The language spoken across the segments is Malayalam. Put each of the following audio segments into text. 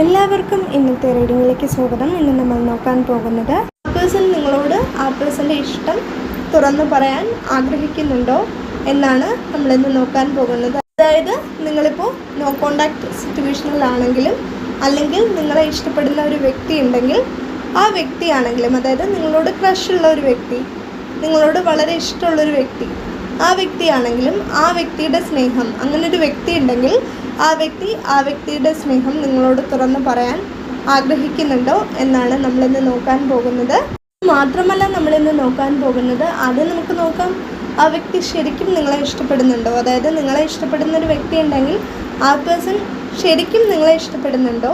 എല്ലാവർക്കും ഇന്നത്തെ റീഡിങ്ങിലേക്ക് സ്വാഗതം. ഇന്ന് നമ്മൾ നോക്കാൻ പോകുന്നത് ആ നിങ്ങളോട് ആ ഇഷ്ടം തുറന്നു പറയാൻ ആഗ്രഹിക്കുന്നുണ്ടോ എന്നാണ് നമ്മൾ ഇന്ന് നോക്കാൻ പോകുന്നത്. അതായത് നിങ്ങളിപ്പോൾ നോ കോണ്ടാക്ട് സിറ്റുവേഷനിലാണെങ്കിലും അല്ലെങ്കിൽ നിങ്ങളെ ഇഷ്ടപ്പെടുന്ന ഒരു വ്യക്തി ഉണ്ടെങ്കിൽ ആ വ്യക്തിയാണെങ്കിലും അതായത് നിങ്ങളോട് ക്രഷുള്ള ഒരു വ്യക്തി നിങ്ങളോട് വളരെ ഇഷ്ടമുള്ളൊരു വ്യക്തി ആ വ്യക്തിയാണെങ്കിലും ആ വ്യക്തിയുടെ സ്നേഹം അങ്ങനെ ഒരു വ്യക്തി ഉണ്ടെങ്കിൽ ആ വ്യക്തി ആ വ്യക്തിയുടെ സ്നേഹം നിങ്ങളോട് തുറന്ന് പറയാൻ ആഗ്രഹിക്കുന്നുണ്ടോ എന്നാണ് നമ്മളിന്ന് നോക്കാൻ പോകുന്നത്. മാത്രമല്ല നമ്മളിന്ന് നോക്കാൻ പോകുന്നത് ആദ്യം നമുക്ക് നോക്കാം ആ വ്യക്തി ശരിക്കും നിങ്ങളെ ഇഷ്ടപ്പെടുന്നുണ്ടോ? അതായത് നിങ്ങളെ ഇഷ്ടപ്പെടുന്ന ഒരു വ്യക്തി ഉണ്ടെങ്കിൽ ആ പേഴ്സൺ ശരിക്കും നിങ്ങളെ ഇഷ്ടപ്പെടുന്നുണ്ടോ?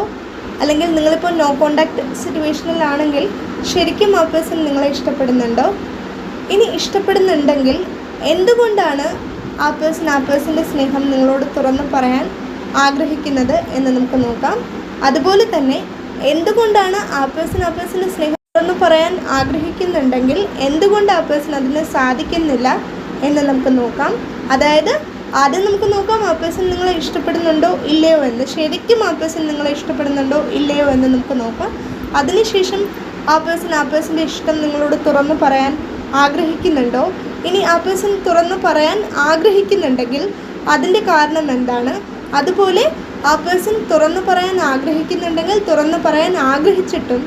അല്ലെങ്കിൽ നിങ്ങളിപ്പോൾ നോ കോണ്ടാക്ട് സിറ്റുവേഷനിലാണെങ്കിൽ ശരിക്കും ആ പേഴ്സൺ നിങ്ങളെ ഇഷ്ടപ്പെടുന്നുണ്ടോ? ഇനി ഇഷ്ടപ്പെടുന്നുണ്ടെങ്കിൽ എന്തുകൊണ്ടാണ് ആ പേഴ്സൺ ആ പേഴ്സന്റെ സ്നേഹം നിങ്ങളോട് തുറന്ന് പറയാൻ ആഗ്രഹിക്കുന്നത് എന്ന് നമുക്ക് നോക്കാം. അതുപോലെ തന്നെ എന്തുകൊണ്ടാണ് ആ പേഴ്സൺ ആ പേഴ്സന്റെ സ്നേഹം പറയാൻ ആഗ്രഹിക്കുന്നുണ്ടെങ്കിൽ എന്തുകൊണ്ട് ആ പേഴ്സൺ അതിന് സാധിക്കുന്നില്ല എന്ന് നമുക്ക് നോക്കാം. അതായത് ആദ്യം നമുക്ക് നോക്കാം ആ പേഴ്സൺ നിങ്ങളെ ഇഷ്ടപ്പെടുന്നുണ്ടോ ഇല്ലയോ എന്ന്. ശരിക്കും ആ പേഴ്സൺ നിങ്ങളെ ഇഷ്ടപ്പെടുന്നുണ്ടോ ഇല്ലയോ എന്ന് നമുക്ക് നോക്കാം. അതിനുശേഷം ആ പേഴ്സൺ ആ പേഴ്സന്റെ ഇഷ്ടം നിങ്ങളോട് തുറന്നു പറയാൻ ആഗ്രഹിക്കുന്നുണ്ടോ? ഇനി ആ പേഴ്സൺ തുറന്നു പറയാൻ ആഗ്രഹിക്കുന്നുണ്ടെങ്കിൽ അതിന്റെ കാരണം എന്താണ്? അതുപോലെ ആ പേഴ്സൺ തുറന്നു പറയാൻ ആഗ്രഹിക്കുന്നുണ്ടെങ്കിൽ തുറന്നു പറയാൻ ആഗ്രഹിച്ചിട്ടും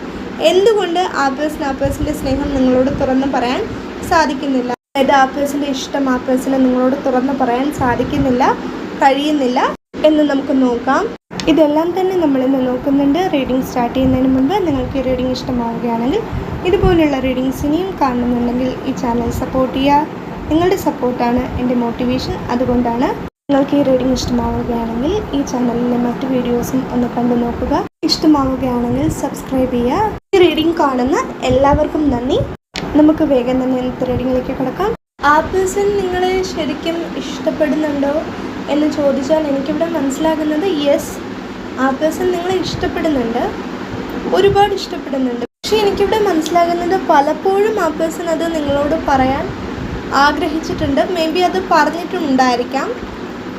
എന്തുകൊണ്ട് ആ പേഴ്സൺ ആ പേഴ്സന്റെ സ്നേഹം നിങ്ങളോട് തുറന്നു പറയാൻ സാധിക്കുന്നില്ല? അതായത് ആ പേഴ്സന്റെ ഇഷ്ടം ആ പേഴ്സണ് നിങ്ങളോട് തുറന്നു പറയാൻ സാധിക്കുന്നില്ല കഴിയുന്നില്ല എന്ന് നമുക്ക് നോക്കാം. ഇതെല്ലാം തന്നെ നമ്മളിന്ന് നോക്കുന്നുണ്ട്. റീഡിംഗ് സ്റ്റാർട്ട് ചെയ്യുന്നതിന് മുമ്പ് നിങ്ങൾക്ക് ഈ റീഡിംഗ് ഇഷ്ടമാവുകയാണെങ്കിൽ ഇതുപോലുള്ള റീഡിങ്സ് ഇനിയും കാണുന്നുണ്ടെങ്കിൽ ഈ ചാനൽ സപ്പോർട്ട് ചെയ്യുക. നിങ്ങളുടെ സപ്പോർട്ടാണ് എന്റെ മോട്ടിവേഷൻ അതുകൊണ്ടാണ് നിങ്ങൾക്ക് ഈ റീഡിംഗ് ഇഷ്ടമാവുകയാണെങ്കിൽ ഈ ചാനലിലെ മറ്റു വീഡിയോസും ഒന്ന് കണ്ടു നോക്കുക. ഇഷ്ടമാവുകയാണെങ്കിൽ സബ്സ്ക്രൈബ് ചെയ്യുക. ഈ റീഡിംഗ് കാണുന്ന എല്ലാവർക്കും നന്ദി. നമുക്ക് വേഗം തന്നെ ഇന്നത്തെ റീഡിങ്ങിലേക്ക് കിടക്കാം. ആ പേഴ്സൺ നിങ്ങളെ ശരിക്കും ഇഷ്ടപ്പെടുന്നുണ്ടോ എന്ന് ചോദിച്ചാൽ എനിക്കിവിടെ മനസ്സിലാകുന്നത് യെസ്. ആ പേഴ്സൺ നിങ്ങളെ ഇഷ്ടപ്പെടുന്നുണ്ട്. ഒരുപാട് ഇഷ്ടപ്പെടുന്നുണ്ട്. പക്ഷേ എനിക്കിവിടെ മനസ്സിലാകുന്നത് പലപ്പോഴും ആ പേഴ്സൺ അത് നിങ്ങളോട് പറയാൻ ആഗ്രഹിച്ചിട്ടുണ്ട്. മേ ബി അത് പറഞ്ഞിട്ടുണ്ടായിരിക്കാം.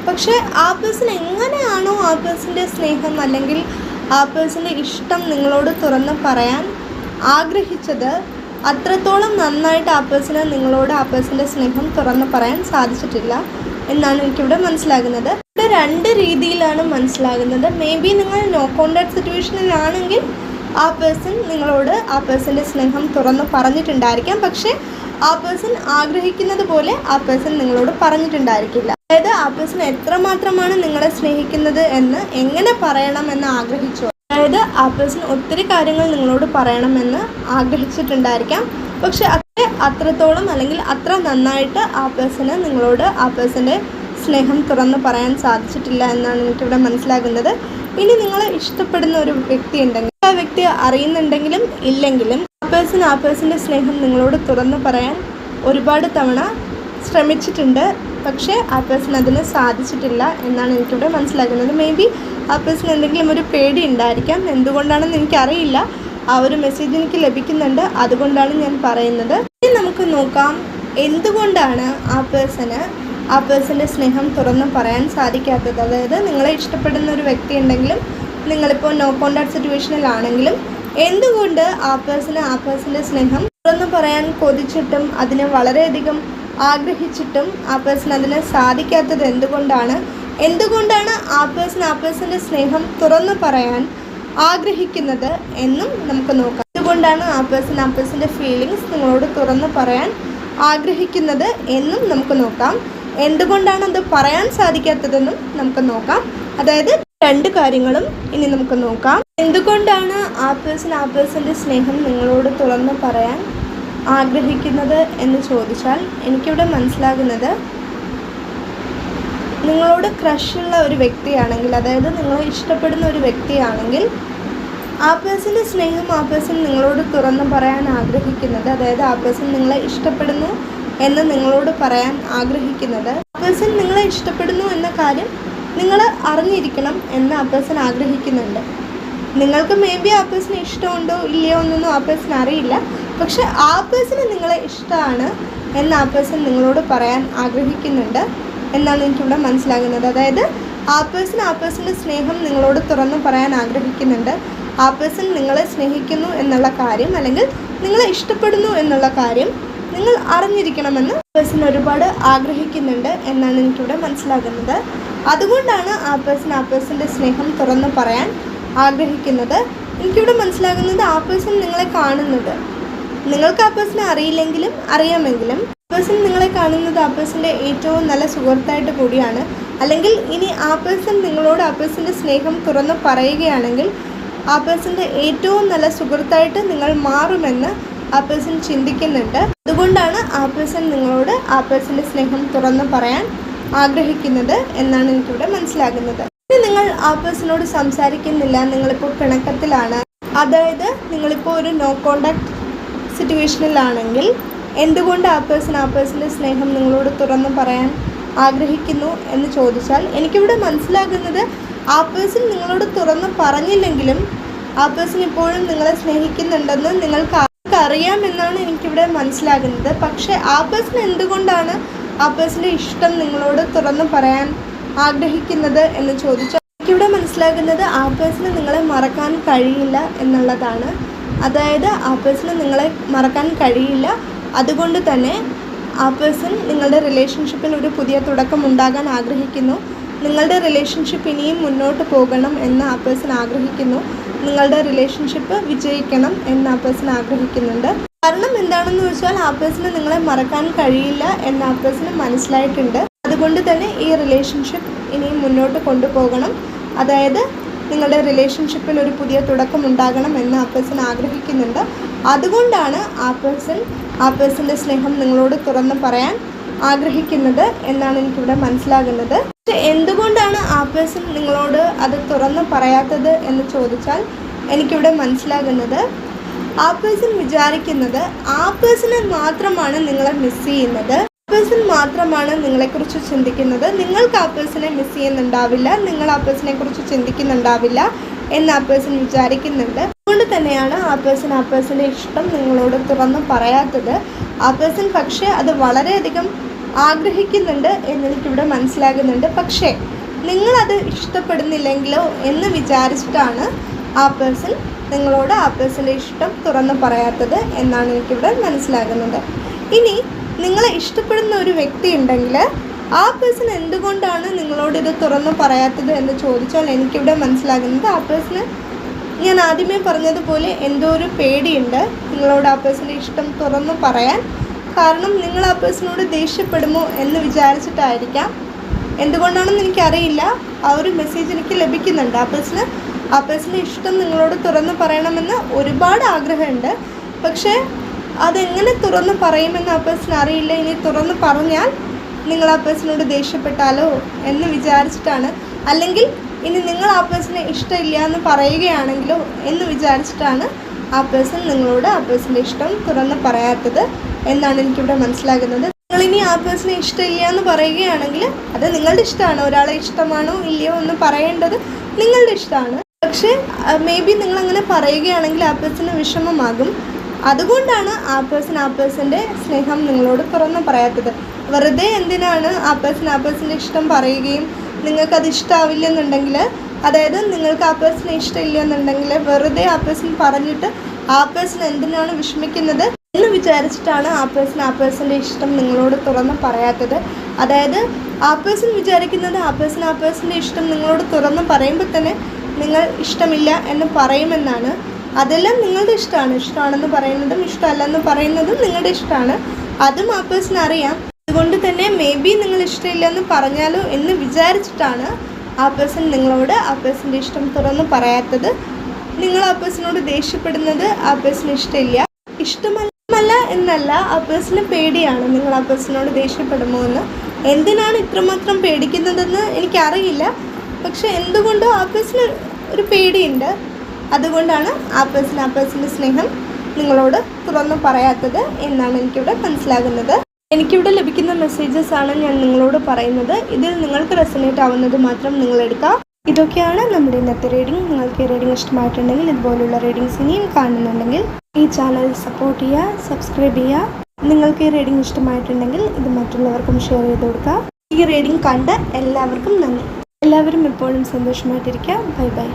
പക്ഷേ ആ പേഴ്സൺ എങ്ങനെയാണോ ആ പേഴ്സന്റെ സ്നേഹം അല്ലെങ്കിൽ ആ പേഴ്സന്റെ ഇഷ്ടം നിങ്ങളോട് തുറന്ന് പറയാൻ ആഗ്രഹിച്ചത് അത്രത്തോളം നന്നായിട്ട് ആ പേഴ്സണ് നിങ്ങളോട് ആ പേഴ്സന്റെ സ്നേഹം തുറന്ന് പറയാൻ സാധിച്ചിട്ടില്ല എന്നാണ് എനിക്കിവിടെ മനസ്സിലാകുന്നത്. ഇവിടെ രണ്ട് രീതിയിലാണ് മനസ്സിലാകുന്നത്. മേ ബി നിങ്ങൾ നോ കോണ്ടാക്ട് സിറ്റുവേഷനിലാണെങ്കിൽ ആ പേഴ്സൺ നിങ്ങളോട് ആ പേഴ്സന്റെ സ്നേഹം തുറന്ന് പറഞ്ഞിട്ടുണ്ടായിരിക്കാം. പക്ഷേ ആ പേഴ്സൺ ആഗ്രഹിക്കുന്നത് പോലെ ആ പേഴ്സൺ നിങ്ങളോട് പറഞ്ഞിട്ടുണ്ടായിരിക്കില്ല. അതായത് ആ പേഴ്സൺ എത്രമാത്രമാണ് നിങ്ങളെ സ്നേഹിക്കുന്നത് എന്ന് എങ്ങനെ പറയണമെന്ന് ആഗ്രഹിച്ചു. അതായത് ആ പേഴ്സൺ ഒത്തിരി കാര്യങ്ങൾ നിങ്ങളോട് പറയണമെന്ന് ആഗ്രഹിച്ചിട്ടുണ്ടായിരിക്കാം. പക്ഷെ അത്ര അത്രത്തോളം അല്ലെങ്കിൽ അത്ര നന്നായിട്ട് ആ പേഴ്സണ് നിങ്ങളോട് ആ പേഴ്സന്റെ സ്നേഹം തുറന്ന് പറയാൻ സാധിച്ചിട്ടില്ല എന്നാണ് എനിക്കിവിടെ മനസ്സിലാകുന്നത്. ഇനി നിങ്ങളെ ഇഷ്ടപ്പെടുന്ന ഒരു വ്യക്തി ഉണ്ടെങ്കിൽ ആ വ്യക്തി അറിയുന്നുണ്ടെങ്കിലും ഇല്ലെങ്കിലും ആ പേഴ്സൺ ആ പേഴ്സന്റെ സ്നേഹം നിങ്ങളോട് തുറന്ന് പറയാൻ ഒരുപാട് തവണ ശ്രമിച്ചിട്ടുണ്ട്. പക്ഷേ ആ പേഴ്സൺ അതിന് സാധിച്ചിട്ടില്ല എന്നാണ് എനിക്കിവിടെ മനസ്സിലാക്കുന്നത്. മേ ബി ആ പേഴ്സൺ എന്തെങ്കിലും ഒരു പേടി ഉണ്ടായിരിക്കാം. എന്തുകൊണ്ടാണെന്ന് എനിക്കറിയില്ല. ആ ഒരു മെസ്സേജ് എനിക്ക് ലഭിക്കുന്നുണ്ട്. അതുകൊണ്ടാണ് ഞാൻ പറയുന്നത്. ഇനി നമുക്ക് നോക്കാം എന്തുകൊണ്ടാണ് ആ പേഴ്സണ് ആ പേഴ്സന്റെ സ്നേഹം തുറന്ന് പറയാൻ സാധിക്കാത്തത്. അതായത് നിങ്ങളെ ഇഷ്ടപ്പെടുന്ന ഒരു വ്യക്തി ഉണ്ടെങ്കിലും നിങ്ങളിപ്പോൾ നോ കോണ്ടാക്ട് സിറ്റുവേഷനിലാണെങ്കിലും എന്തുകൊണ്ട് ആ പേഴ്സണ് ആ പേഴ്സന്റെ സ്നേഹം തുറന്ന് പറയാൻ കൊതിച്ചിട്ടും അതിന് വളരെയധികം ആഗ്രഹിച്ചിട്ടും ആ പേഴ്സൺ അതിന് സാധിക്കാത്തത് എന്തുകൊണ്ടാണ്? എന്തുകൊണ്ടാണ് ആ പേഴ്സൺ ആ പേഴ്സന്റെ സ്നേഹം തുറന്നു പറയാൻ ആഗ്രഹിക്കുന്നത് എന്നും നമുക്ക് നോക്കാം. എന്തുകൊണ്ടാണ് ആ പേഴ്സൺ ആ പേഴ്സന്റെ ഫീലിങ്സ് നിങ്ങളോട് തുറന്നു പറയാൻ ആഗ്രഹിക്കുന്നത് എന്നും നമുക്ക് നോക്കാം. എന്തുകൊണ്ടാണ് അത് പറയാൻ സാധിക്കാത്തതെന്നും നമുക്ക് നോക്കാം. അതായത് രണ്ട് കാര്യങ്ങളും ഇനി നമുക്ക് നോക്കാം. എന്തുകൊണ്ടാണ് ആ പേഴ്സൺ ആ പേഴ്സന്റെ സ്നേഹം നിങ്ങളോട് തുറന്നു പറയാൻ ആഗ്രഹിക്കുന്നത് എന്ന് ചോദിച്ചാൽ എനിക്കിവിടെ മനസ്സിലാകുന്നത് നിങ്ങളോട് ക്രഷുള്ള ഒരു വ്യക്തിയാണെങ്കിൽ അതായത് നിങ്ങളെ ഇഷ്ടപ്പെടുന്ന ഒരു വ്യക്തിയാണെങ്കിൽ ആ പേഴ്സന്റെ സ്നേഹം ആ പേഴ്സൺ നിങ്ങളോട് തുറന്ന് പറയാൻ ആഗ്രഹിക്കുന്നത് അതായത് ആ പേഴ്സൺ നിങ്ങളെ ഇഷ്ടപ്പെടുന്നു എന്ന് നിങ്ങളോട് പറയാൻ ആഗ്രഹിക്കുന്നത്. ആ പേഴ്സൺ നിങ്ങളെ ഇഷ്ടപ്പെടുന്നു എന്ന കാര്യം നിങ്ങൾ അറിഞ്ഞിരിക്കണം എന്ന് ആ പേഴ്സൺ ആഗ്രഹിക്കുന്നുണ്ട്. നിങ്ങൾക്ക് മേ ബി ആ പേഴ്സൺ ഇഷ്ടമുണ്ടോ ഇല്ലയോ എന്നൊന്നും ആ പേഴ്സൺ അറിയില്ല. പക്ഷെ ആ പേഴ്സണ് നിങ്ങളെ ഇഷ്ടമാണ് എന്ന് ആ പേഴ്സൺ നിങ്ങളോട് പറയാൻ ആഗ്രഹിക്കുന്നുണ്ട് എന്നാണ് എനിക്കിവിടെ മനസ്സിലാകുന്നത്. അതായത് ആ പേഴ്സൺ ആ പേഴ്സന്റെ സ്നേഹം നിങ്ങളോട് തുറന്ന് പറയാൻ ആഗ്രഹിക്കുന്നുണ്ട്. ആ പേഴ്സൺ നിങ്ങളെ സ്നേഹിക്കുന്നു എന്നുള്ള കാര്യം അല്ലെങ്കിൽ നിങ്ങളെ ഇഷ്ടപ്പെടുന്നു എന്നുള്ള കാര്യം നിങ്ങൾ അറിഞ്ഞിരിക്കണമെന്ന് പേഴ്സൺ ഒരുപാട് ആഗ്രഹിക്കുന്നുണ്ട് എന്നാണ് എനിക്കിവിടെ മനസ്സിലാകുന്നത്. അതുകൊണ്ടാണ് ആ പേഴ്സൺ ആ പേഴ്സന്റെ സ്നേഹം തുറന്ന് പറയാൻ ആഗ്രഹിക്കുന്നത്. എനിക്കിവിടെ മനസ്സിലാകുന്നത് ആ പേഴ്സൺ നിങ്ങളെ കാണുന്നത്. നിങ്ങൾക്ക് ആ പേഴ്സണെ അറിയില്ലെങ്കിലും അറിയാമെങ്കിലും പേഴ്സൺ നിങ്ങളെ കാണുന്നത് ആ പേഴ്സന്റെ ഏറ്റവും നല്ല സുഹൃത്തായിട്ട് കൂടിയാണ് അല്ലെങ്കിൽ ഇനി ആ പേഴ്സൺ നിങ്ങളോട് ആ പേഴ്സന്റെ സ്നേഹം തുറന്ന് പറയുകയാണെങ്കിൽ ആ പേഴ്സന്റെ ഏറ്റവും നല്ല സുഹൃത്തായിട്ട് നിങ്ങൾ മാറുമെന്ന് ആ പേഴ്സൺ ചിന്തിക്കുന്നുണ്ട് അതുകൊണ്ടാണ് ആ പേഴ്സൺ നിങ്ങളോട് ആ പേഴ്സന്റെ സ്നേഹം തുറന്ന് പറയാൻ ആഗ്രഹിക്കുന്നത് എന്നാണ് എനിക്കിവിടെ മനസ്സിലാകുന്നത് ഇനി നിങ്ങൾ ആ പേഴ്സണോട് സംസാരിക്കുന്നില്ല നിങ്ങളിപ്പോൾ പിണക്കത്തിലാണ് അതായത് നിങ്ങളിപ്പോൾ ഒരു നോ കോണ്ടാക്ട് സിറ്റുവേഷനിലാണെങ്കിൽ എന്തുകൊണ്ട് ആ പേഴ്സൺ ആ പേഴ്സന്റെ സ്നേഹം നിങ്ങളോട് തുറന്ന് പറയാൻ ആഗ്രഹിക്കുന്നു എന്ന് ചോദിച്ചാൽ എനിക്കിവിടെ മനസ്സിലാകുന്നത് ആ പേഴ്സൺ നിങ്ങളോട് തുറന്ന് പറഞ്ഞില്ലെങ്കിലും ആ പേഴ്സൺ ഇപ്പോഴും നിങ്ങളെ സ്നേഹിക്കുന്നുണ്ടെന്ന് നിങ്ങൾക്ക് അറിയാമെന്നാണ് എനിക്കിവിടെ മനസ്സിലാകുന്നത്. പക്ഷേ ആ പേഴ്സൺ എന്തുകൊണ്ടാണ് ആ പേഴ്സന്റെ ഇഷ്ടം നിങ്ങളോട് തുറന്ന് പറയാൻ ആഗ്രഹിക്കുന്നത് എന്ന് ചോദിച്ചാൽ എനിക്കിവിടെ മനസ്സിലാകുന്നത് ആ പേഴ്സണ് നിങ്ങളെ മറക്കാൻ കഴിയില്ല എന്നുള്ളതാണ്. അതായത് ആ പേഴ്സണ് നിങ്ങളെ മറക്കാൻ കഴിയില്ല. അതുകൊണ്ട് തന്നെ ആ പേഴ്സൺ നിങ്ങളുടെ റിലേഷൻഷിപ്പിൽ ഒരു പുതിയ തുടക്കം ഉണ്ടാകാൻ ആഗ്രഹിക്കുന്നു. നിങ്ങളുടെ റിലേഷൻഷിപ്പ് ഇനിയും മുന്നോട്ട് പോകണം എന്ന് ആ പേഴ്സൺ ആഗ്രഹിക്കുന്നു. നിങ്ങളുടെ റിലേഷൻഷിപ്പ് വിജയിക്കണം എന്ന് ആ പേഴ്സൺ ആഗ്രഹിക്കുന്നുണ്ട്. കാരണം എന്താണെന്ന് വെച്ചാൽ ആ പേഴ്സണ് നിങ്ങളെ മറക്കാൻ കഴിയില്ല എന്ന് ആ പേഴ്സണ് മനസ്സിലായിട്ടുണ്ട്. അതുകൊണ്ട് തന്നെ ഈ റിലേഷൻഷിപ്പ് ഇനിയും മുന്നോട്ട് കൊണ്ടുപോകണം. അതായത് നിങ്ങളുടെ റിലേഷൻഷിപ്പിൽ ഒരു പുതിയ തുടക്കം ഉണ്ടാകണം എന്ന് ആ പേഴ്സൺ ആഗ്രഹിക്കുന്നുണ്ട്. അതുകൊണ്ടാണ് ആ പേഴ്സൺ ആ പേഴ്സന്റെ സ്നേഹം നിങ്ങളോട് തുറന്ന് പറയാൻ ആഗ്രഹിക്കുന്നത് എന്നാണ് എനിക്കിവിടെ മനസ്സിലാകുന്നത്. എന്തുകൊണ്ടാണ് ആ പേഴ്സൺ നിങ്ങളോട് അത് തുറന്ന് പറയാത്തത് എന്ന് ചോദിച്ചാൽ എനിക്കിവിടെ മനസ്സിലാകുന്നത് ആ പേഴ്സൺ വിചാരിക്കുന്നത് ആ പേഴ്സണെ മാത്രമാണ് നിങ്ങളെ മിസ് ചെയ്യുന്നത്. പേഴ്സൺ മാത്രമാണ് നിങ്ങളെക്കുറിച്ച് ചിന്തിക്കുന്നത്. നിങ്ങൾക്ക് ആ പേഴ്സണെ മിസ് ചെയ്യുന്നുണ്ടാവില്ല. നിങ്ങൾ ആ പേഴ്സണെ കുറിച്ച് ചിന്തിക്കുന്നുണ്ടാവില്ല എന്ന് ആ പേഴ്സൺ വിചാരിക്കുന്നുണ്ട്. അതുകൊണ്ട് തന്നെയാണ് ആ പേഴ്സൺ ആ പേഴ്സന്റെ ഇഷ്ടം നിങ്ങളോട് തുറന്ന് പറയാത്തത്. ആ പേഴ്സൺ പക്ഷേ അത് വളരെയധികം ആഗ്രഹിക്കുന്നുണ്ട് എന്നെനിക്കിവിടെ മനസ്സിലാകുന്നുണ്ട്. പക്ഷേ നിങ്ങളത് ഇഷ്ടപ്പെടുന്നില്ലെങ്കിലോ എന്ന് വിചാരിച്ചിട്ടാണ് ആ പേഴ്സൺ നിങ്ങളോട് ആ പേഴ്സന്റെ ഇഷ്ടം തുറന്ന് പറയാത്തത് എന്നാണ് എനിക്കിവിടെ മനസ്സിലാകുന്നത്. ഇനി നിങ്ങളെ ഇഷ്ടപ്പെടുന്ന ഒരു വ്യക്തി ഉണ്ടെങ്കിൽ ആ പേഴ്സൺ എന്തുകൊണ്ടാണ് നിങ്ങളോട് ഇത് തുറന്നു പറയാത്തത് എന്ന് ചോദിച്ചാൽ എനിക്കിവിടെ മനസ്സിലാകുന്നത് ആ പേഴ്സണ് ഞാൻ ആദ്യമേ പറഞ്ഞതുപോലെ എന്തോ ഒരു പേടിയുണ്ട് നിങ്ങളോട് ആ പേഴ്സന്റെ ഇഷ്ടം തുറന്നു പറയാൻ. കാരണം നിങ്ങൾ ആ പേഴ്സണോട് ദേഷ്യപ്പെടുമോ എന്ന് വിചാരിച്ചിട്ടായിരിക്കാം. എന്തുകൊണ്ടാണെന്ന് എനിക്കറിയില്ല. ആ ഒരു മെസ്സേജ് എനിക്ക് ലഭിക്കുന്നുണ്ട്. ആ പേഴ്സണ് ആ പേഴ്സന്റെ ഇഷ്ടം നിങ്ങളോട് തുറന്നു പറയണമെന്ന് ഒരുപാട് ആഗ്രഹമുണ്ട്. പക്ഷേ അതെങ്ങനെ തുറന്ന് പറയുമെന്ന് ആ പേഴ്സൺ അറിയില്ല. ഇനി തുറന്ന് പറഞ്ഞാൽ നിങ്ങൾ ആ പേഴ്സണോട് ദേഷ്യപ്പെട്ടാലോ എന്ന് വിചാരിച്ചിട്ടാണ്. അല്ലെങ്കിൽ ഇനി നിങ്ങൾ ആ പേഴ്സണെ ഇഷ്ടമില്ല എന്ന് പറയുകയാണെങ്കിലോ എന്ന് വിചാരിച്ചിട്ടാണ് ആ പേഴ്സൺ നിങ്ങളോട് ആ പേഴ്സന്റെ ഇഷ്ടം തുറന്ന് പറയാത്തത് എന്നാണ് എനിക്കിവിടെ മനസ്സിലാകുന്നത്. നിങ്ങൾ ഇനി ആ പേഴ്സണെ ഇഷ്ടമില്ല എന്ന് പറയുകയാണെങ്കിൽ അത് നിങ്ങളുടെ ഇഷ്ടമാണ്. ഒരാളെ ഇഷ്ടമാണോ ഇല്ലയോ എന്ന് പറയേണ്ടത് നിങ്ങളുടെ ഇഷ്ടമാണ്. പക്ഷേ മേ ബി നിങ്ങളങ്ങനെ പറയുകയാണെങ്കിൽ ആ പേഴ്സണ് വിഷമമാകും. അതുകൊണ്ടാണ് ആ പേഴ്സൺ ആ പേഴ്സന്റെ സ്നേഹം നിങ്ങളോട് തുറന്ന് പറയാത്തത്. വെറുതെ എന്തിനാണ് ആ പേഴ്സൺ ആ പേഴ്സന്റെ ഇഷ്ടം പറയുകയും നിങ്ങൾക്കത് ഇഷ്ടമാവില്ലെന്നുണ്ടെങ്കിൽ അതായത് നിങ്ങൾക്ക് ആ പേഴ്സണെ ഇഷ്ടമില്ല എന്നുണ്ടെങ്കിൽ വെറുതെ ആ പേഴ്സൺ പറഞ്ഞിട്ട് ആ പേഴ്സൺ എന്തിനാണ് വിഷമിക്കുന്നത് എന്ന് വിചാരിച്ചിട്ടാണ് ആ പേഴ്സൺ ആ പേഴ്സന്റെ ഇഷ്ടം നിങ്ങളോട് തുറന്ന് പറയാത്തത്. അതായത് ആ പേഴ്സൺ വിചാരിക്കുന്നത് ആ പേഴ്സൺ ആ പേഴ്സന്റെ ഇഷ്ടം നിങ്ങളോട് തുറന്ന് പറയുമ്പോൾ തന്നെ നിങ്ങൾ ഇഷ്ടമില്ല എന്ന് പറയുമെന്നാണ് അതെല്ലാം നിങ്ങളുടെ ഇഷ്ടമാണ്. ഇഷ്ടമാണെന്ന് പറയുന്നതും ഇഷ്ടമല്ലെന്ന് പറയുന്നതും നിങ്ങളുടെ ഇഷ്ടമാണ്. അതും ആ പേഴ്സൺ അറിയാം. അതുകൊണ്ട് തന്നെ മേ ബി നിങ്ങൾ ഇഷ്ടമില്ലെന്ന് പറഞ്ഞാലോ എന്ന് വിചാരിച്ചിട്ടാണ് ആ പേഴ്സൺ നിങ്ങളോട് ആ പേഴ്സന്റെ ഇഷ്ടം തുറന്ന് പറയാത്തത്. നിങ്ങൾ ആ പേഴ്സണോട് ദേഷ്യപ്പെടുന്നത് ആ പേഴ്സൺ ഇഷ്ടമില്ല. ഇഷ്ടമല്ല എന്നല്ല ആ പേഴ്സണ് പേടിയാണ് നിങ്ങൾ ആ പേഴ്സണോട് ദേഷ്യപ്പെടുമോ എന്ന്. എന്തിനാണ് ഇത്രമാത്രം പേടിക്കുന്നതെന്ന് എനിക്കറിയില്ല. പക്ഷെ എന്തുകൊണ്ടോ ആ പേഴ്സണ് ഒരു പേടിയുണ്ട്. അതുകൊണ്ടാണ് ആ പേഴ്സൺ ആ പേഴ്സന്റെ സ്നേഹം നിങ്ങളോട് തുറന്നു പറയാത്തത് എന്നാണ് എനിക്കിവിടെ മനസ്സിലാകുന്നത്. എനിക്കിവിടെ ലഭിക്കുന്ന മെസ്സേജസ് ആണ് ഞാൻ നിങ്ങളോട് പറയുന്നത്. ഇതിൽ നിങ്ങൾക്ക് റെസനേറ്റ് ആവുന്നത് മാത്രം നിങ്ങൾ എടുക്കാം. ഇതൊക്കെയാണ് നമ്മുടെ ഇന്നത്തെ റീഡിംഗ് നിങ്ങൾക്ക് ഈ റീഡിംഗ് ഇഷ്ടമായിട്ടുണ്ടെങ്കിൽ ഇതുപോലുള്ള റീഡിങ്സ് ഇനിയും കാണുന്നുണ്ടെങ്കിൽ ഈ ചാനൽ സപ്പോർട്ട് ചെയ്യുക സബ്സ്ക്രൈബ് ചെയ്യുക. നിങ്ങൾക്ക് ഈ റീഡിംഗ് ഇഷ്ടമായിട്ടുണ്ടെങ്കിൽ ഇത് മറ്റുള്ളവർക്കും ഷെയർ ചെയ്ത് കൊടുക്കുക. ഈ റീഡിംഗ് കണ്ട എല്ലാവർക്കും നന്ദി. എല്ലാവരും എപ്പോഴും സന്തോഷമായിട്ടിരിക്കുക. Bye bye